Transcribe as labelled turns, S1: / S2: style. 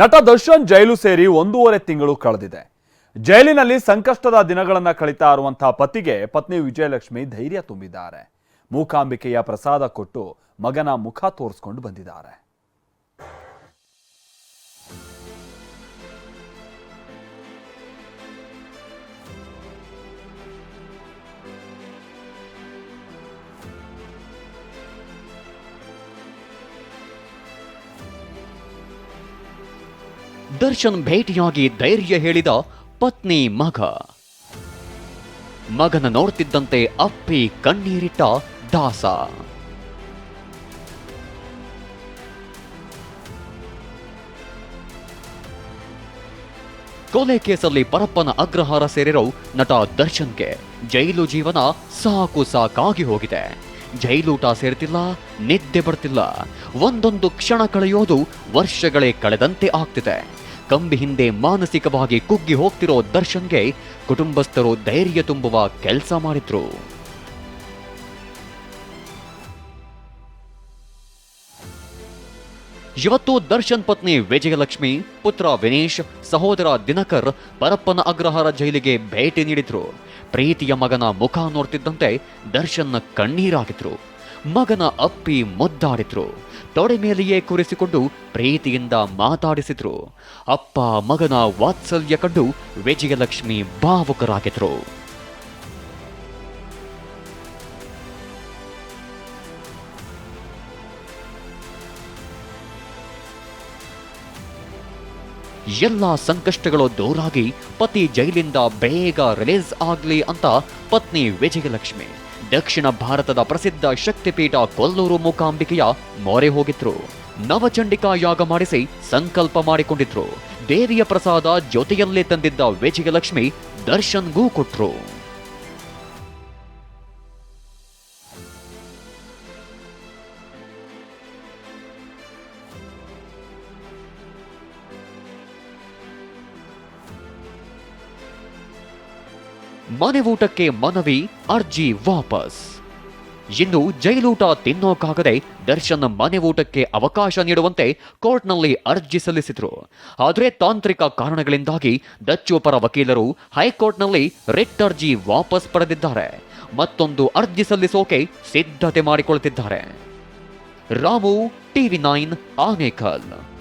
S1: ನಟ ದರ್ಶನ್ ಜೈಲು ಸೇರಿ ಒಂದೂವರೆ ತಿಂಗಳು ಕಳೆದಿದೆ. ಜೈಲಿನಲ್ಲಿ ಸಂಕಷ್ಟದ ದಿನಗಳನ್ನು ಕಳೀತಾ ಇರುವಂತಹ ಪತಿಗೆ ಪತ್ನಿ ವಿಜಯಲಕ್ಷ್ಮಿ ಧೈರ್ಯ ತುಂಬಿದ್ದಾರೆ. ಮೂಕಾಂಬಿಕೆಯ ಪ್ರಸಾದ ಕೊಟ್ಟು ಮಗನ ಮುಖ ತೋರಿಸ್ಕೊಂಡು ಬಂದಿದ್ದಾರೆ.
S2: ದರ್ಶನ್ ಭೇಟಿಯಾಗಿ ಧೈರ್ಯ ಹೇಳಿದ ಪತ್ನಿ ಮಗ. ಮಗನ ನೋಡ್ತಿದ್ದಂತೆ ಅಪ್ಪಿ ಕಣ್ಣೀರಿಟ್ಟ ದಾಸ. ಕೊಲೆ ಕೇಸಲ್ಲಿ ಪರಪ್ಪನ ಅಗ್ರಹಾರ ಸೇರಿರೋ ನಟ ದರ್ಶನ್ಗೆ ಜೈಲು ಜೀವನ ಸಾಕು ಸಾಕಾಗಿ ಹೋಗಿದೆ. ಜೈಲೂಟ ಸೇರ್ತಿಲ್ಲ, ನಿದ್ದೆ ಬರ್ತಿಲ್ಲ. ಒಂದೊಂದು ಕ್ಷಣ ಕಳೆಯೋದು ವರ್ಷಗಳೇ ಕಳೆದಂತೆ ಆಗ್ತಿದೆ. ಕಂಬಿ ಹಿಂದೆ ಮಾನಸಿಕವಾಗಿ ಕುಗ್ಗಿ ಹೋಗ್ತಿರೋ ದರ್ಶನ್ಗೆ ಕುಟುಂಬಸ್ಥರು ಧೈರ್ಯ ತುಂಬುವ ಕೆಲಸ ಮಾಡಿದ್ರು. ಇವತ್ತು ದರ್ಶನ್ ಪತ್ನಿ ವಿಜಯಲಕ್ಷ್ಮಿ, ಪುತ್ರ ವಿನೇಶ್, ಸಹೋದರ ದಿನಕರ್ ಪರಪ್ಪನ ಅಗ್ರಹಾರ ಜೈಲಿಗೆ ಭೇಟಿ ನೀಡಿದ್ರು. ಪ್ರೀತಿಯ ಮಗನ ಮುಖ ನೋಡ್ತಿದ್ದಂತೆ ದರ್ಶನ್ ಕಣ್ಣೀರಾಗಿದ್ರು. ಮಗನ ಅಪ್ಪಿ ಮುದ್ದಾಡಿದ್ರು. ತೊಡೆ ಮೇಲೆಯೇ ಕೂರಿಸಿಕೊಂಡು ಪ್ರೀತಿಯಿಂದ ಮಾತಾಡಿಸಿದ್ರು. ಅಪ್ಪ ಮಗನ ವಾತ್ಸಲ್ಯ ಕಂಡು ವಿಜಯಲಕ್ಷ್ಮಿ ಭಾವುಕರಾಗಿದ್ರು. ಎಲ್ಲ ಸಂಕಷ್ಟಗಳು ದೂರಾಗಿ ಪತಿ ಜೈಲಿಂದ ಬೇಗ ರಿಲೀಸ್ ಆಗಲಿ ಅಂತ ಪತ್ನಿ ವಿಜಯಲಕ್ಷ್ಮಿ. ದಕ್ಷಿಣ ಭಾರತದ ಪ್ರಸಿದ್ಧ ಶಕ್ತಿಪೀಠ ಕೊಲ್ಲೂರು ಮೂಕಾಂಬಿಕೆಯ ಮೊರೆ ಹೋಗಿದ್ರು. ನವಚಂಡಿಕಾ ಯಾಗ ಮಾಡಿಸಿ ಸಂಕಲ್ಪ ಮಾಡಿಕೊಂಡಿದ್ರು. ದೇವಿಯ ಪ್ರಸಾದ ಜೊತೆಯಲ್ಲೇ ತಂದಿದ್ದ ವಿಜಯಲಕ್ಷ್ಮಿ ದರ್ಶನ್ಗೂ ಕೊಟ್ರು. ಮನೆ ಮನವಿ, ಅರ್ಜಿ ವಾಪಸ್. ಇನ್ನು ಜೈಲೂಟ ತಿನ್ನೋಕಾಗದೆ ದರ್ಶನ್ ಮನೆ ಊಟಕ್ಕೆ ಅವಕಾಶ ನೀಡುವಂತೆ ಕೋರ್ಟ್ನಲ್ಲಿ ಅರ್ಜಿ ಸಲ್ಲಿಸಿದರು. ಆದರೆ ತಾಂತ್ರಿಕ ಕಾರಣಗಳಿಂದಾಗಿ ದಚ್ಚು ಪರ ವಕೀಲರು ಹೈಕೋರ್ಟ್ನಲ್ಲಿ ರಿಟ್ ಅರ್ಜಿ ವಾಪಸ್ ಪಡೆದಿದ್ದಾರೆ. ಮತ್ತೊಂದು ಅರ್ಜಿ ಸಲ್ಲಿಸೋಕೆ ಸಿದ್ಧತೆ ಮಾಡಿಕೊಳ್ತಿದ್ದಾರೆ. Ramu, TV nine, Anekal.